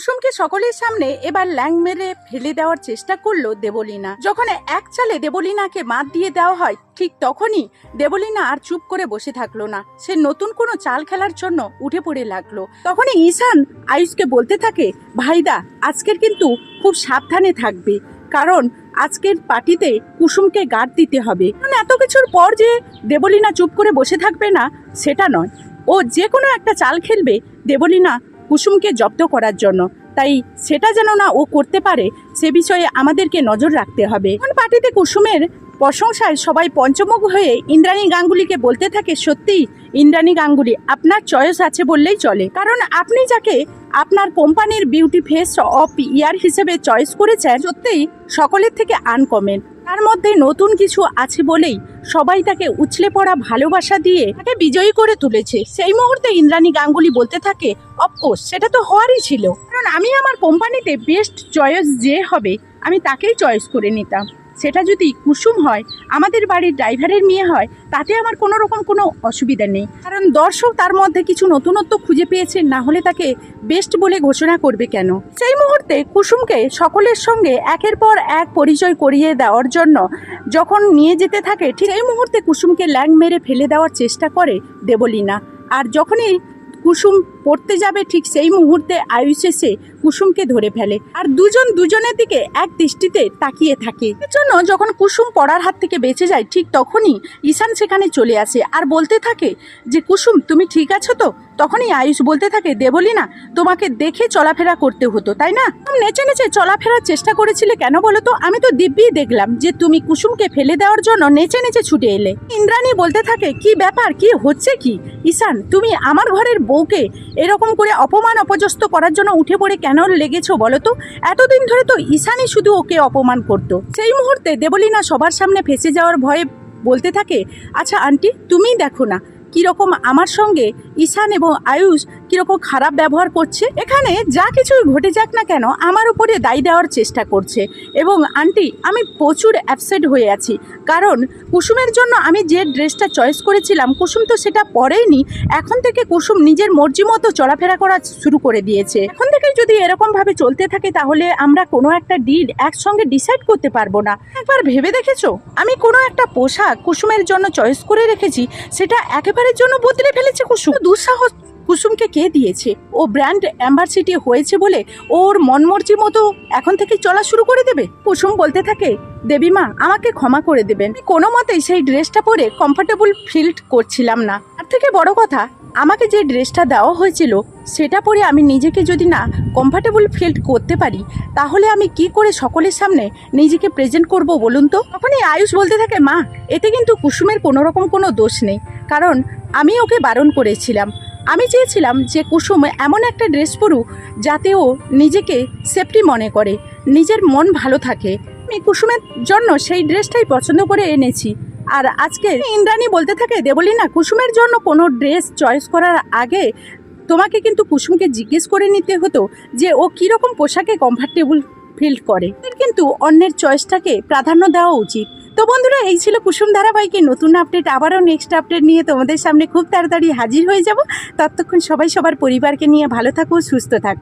কুসুমকে সকলের সামনে এবার ল্যাং মেরে ফেলে দেওয়ার চেষ্টা করল দেবলীনা। যখন এক চালে দেবলীনাকে মাত দিয়ে দেওয়া হয়, ঠিক তখনই দেবলীনা আর চুপ করে বসে থাকল না। সে নতুন কোনো চাল খেলার জন্য উঠে পড়ে লাগল। তখনই ঈশান আয়ুষকে বলতে থাকে, ভাইদা, আজকের কিন্তু খুব সাবধানে থাকবে, কারণ আজকের পার্টিতে কুসুমকে গার্ড দিতে হবে। এত কিছুর পর যে দেবলীনা চুপ করে বসে থাকবে না, সেটা নয়। ও যে কোনো একটা চাল খেলবে, দেবলীনা কুসুমকে জব্দ করার জন্য। তাই সেটা যেন না ও করতে পারে, সে বিষয়ে আমাদেরকে নজর রাখতে হবে। এখন পার্টিতে কুসুমের প্রশংসায় সবাই পঞ্চমুখ হয়ে ইন্দ্রাণী গাঙ্গুলিকে বলতে থাকে, সত্যি, ইন্দ্রাণী গাঙ্গুলি, আপনার চয়েস আছে বললেই চলে। কারণ আপনি যাকে আপনার কোম্পানির বিউটি ফেস অফ ইয়ার হিসেবে চয়েস করেছেন, সত্যিই সকলের থেকে আনকমেন। তার মধ্যে নতুন কিছু আছে বলেই সবাই তাকে উছলে পড়া ভালোবাসা দিয়ে তাকে বিজয়ী করে তুলেছে। সেই মুহূর্তে ইন্দ্রাণী গাঙ্গুলি বলতে থাকে অফকোর্স সেটা তো হওয়ারই ছিল। কারণ আমি আমার কোম্পানিতে বেস্ট চয়েস যে হবে, আমি তাকেই চয়েস করে নিতাম। সেটা যদি কুসুম হয়, আমাদের বাড়ির ড্রাইভারের মেয়ে হয়, তাতে আমার কোনো রকম কোনো অসুবিধা নেই। কারণ দর্শক তার মধ্যে কিছু নতুনত্ব খুঁজে পেয়েছে, না হলে তাকে বেস্ট বলে ঘোষণা করবে কেন? সেই মুহূর্তে কুসুমকে সকলের সঙ্গে একের পর এক পরিচয় করিয়ে দেওয়ার জন্য যখন নিয়ে যেতে থাকে, ঠিক এই মুহূর্তে কুসুমকে ল্যাং মেরে ফেলে দেওয়ার চেষ্টা করে দেবলীনা। আর যখনই কুসুম পড়তে যাবে ঠিক সেই মুহূর্তে আয়ুষ এসে কুসুমকে ধরে ফেলে। আর দুজন দুজনের দিকে এক দৃষ্টিতে তাকিয়ে থাকে। এর জন্য যখন কুসুম পড়ার হাত থেকে বেঁচে যায়, ঠিক তখনই ঈশান সেখানে চলে আসে আর বলতে থাকে যে, কুসুম, তুমি ঠিক আছো তো? তখনই আয়ুষ বলতে থাকে দেবলি না তোমাকে দেখে চলাফেরা করতে হতো, তাই না? তুমি নেচে নেচে চলাফেরার চেষ্টা করেছিলে কেন বলো তো? আমি তো দিব্যি দেখলাম যে, তুমি কুসুমকে ফেলে দেওয়ার জন্য নেচে নেচে ছুটে এলে। ইন্দ্রাণী বলতে থাকে, কি ব্যাপার? কি হচ্ছে কি? ঈশান, তুমি আমার ঘরের বউকে এরকম করে অপমান অপজস্ত করার জন্য উঠে পড়ে কেন লেগেছো বলো তো? এতদিন ধরে তো ঈশানই শুধু ওকে অপমান করতো। সেই মুহূর্তে দেবলীনা সবার সামনে ফেসে যাওয়ার ভয়ে বলতে থাকে আচ্ছা আন্টি তুমিই দেখো না। কীরকম আমার সঙ্গে ঈশান এবং আয়ুষ কীরকম খারাপ ব্যবহার করছে? এখানে যা কিছুই ঘটে যাক না কেন, আমার উপরে দায়ী দেওয়ার চেষ্টা করছে। এবং আন্টি, আমি প্রচুর অ্যাপসেট হয়ে আছি। কারণ কুসুমের জন্য আমি যে ড্রেসটা চয়েস করেছিলাম, কুসুম তো সেটা পরেইনি। এখন থেকে কুসুম নিজের মর্জি মতো চলাফেরা করা শুরু করে দিয়েছে। এখন থেকে যদি এরকমভাবে চলতে থাকে, তাহলে আমরা কোনো একটা ডিল একসঙ্গে ডিসাইড করতে পারব না। একবার ভেবে দেখেছ? আমি কোনো একটা পোশাক কুসুমের জন্য চয়েস করে রেখেছি, সেটা একেবারের জন্য বদলে ফেলেছে কুসুম। দুঃসাহস কুসুমকে কে দিয়েছে? ও ব্র্যান্ড অ্যাম্বাসিটি হয়েছে বলে ওর মনমর্জি মতো এখন থেকে চলা শুরু করে দেবে? কুসুম বলতে থাকে দেবীমা আমাকে ক্ষমা করে দেবেন। কোনো মতেই সেই ড্রেসটা পরে কমফর্টেবল ফিল করছিলাম না। তার থেকে বড় কথা, আমাকে যে ড্রেসটা দেওয়া হয়েছিল, সেটা পরে আমি নিজেকে যদি না কমফোর্টেবল ফিল করতে পারি, তাহলে আমি কি করে সকলের সামনে নিজেকে প্রেজেন্ট করব বলুন তো? তখনই আয়ুষ বলতে থাকে, মা, এতে কিন্তু কুসুমের কোনো রকম কোনো দোষ নেই। কারণ আমি ওকে বারণ করেছিলাম। আমি চেয়েছিলাম যে কুসুম এমন একটা ড্রেস পরুক যাতে ও নিজেকে সেফটি মনে করে, নিজের মন ভালো থাকে। আমি কুসুমের জন্য সেই ড্রেসটাই পছন্দ করে এনেছি। আর আজকে ইন্দ্রাণী বলতে থাকে দেবলি না কুসুমের জন্য কোনো ড্রেস চয়েস করার আগে তোমাকে কিন্তু কুসুমকে জিজ্ঞেস করে নিতে হতো যে ও কীরকম পোশাকে কমফর্টেবল ফিল করে। কিন্তু অন্যের চয়েসটাকে প্রাধান্য দেওয়া উচিত। তো বন্ধুরা, এই ছিল কুসুম ধারাবাহিকের নতুন আপডেট আবারও নেক্সট আপডেট নিয়ে তোমাদের সামনে খুব তাড়াতাড়ি হাজির হয়ে যাব। ততক্ষণ সবাই সবার পরিবারকে নিয়ে ভালো থাকো, সুস্থ থাকো।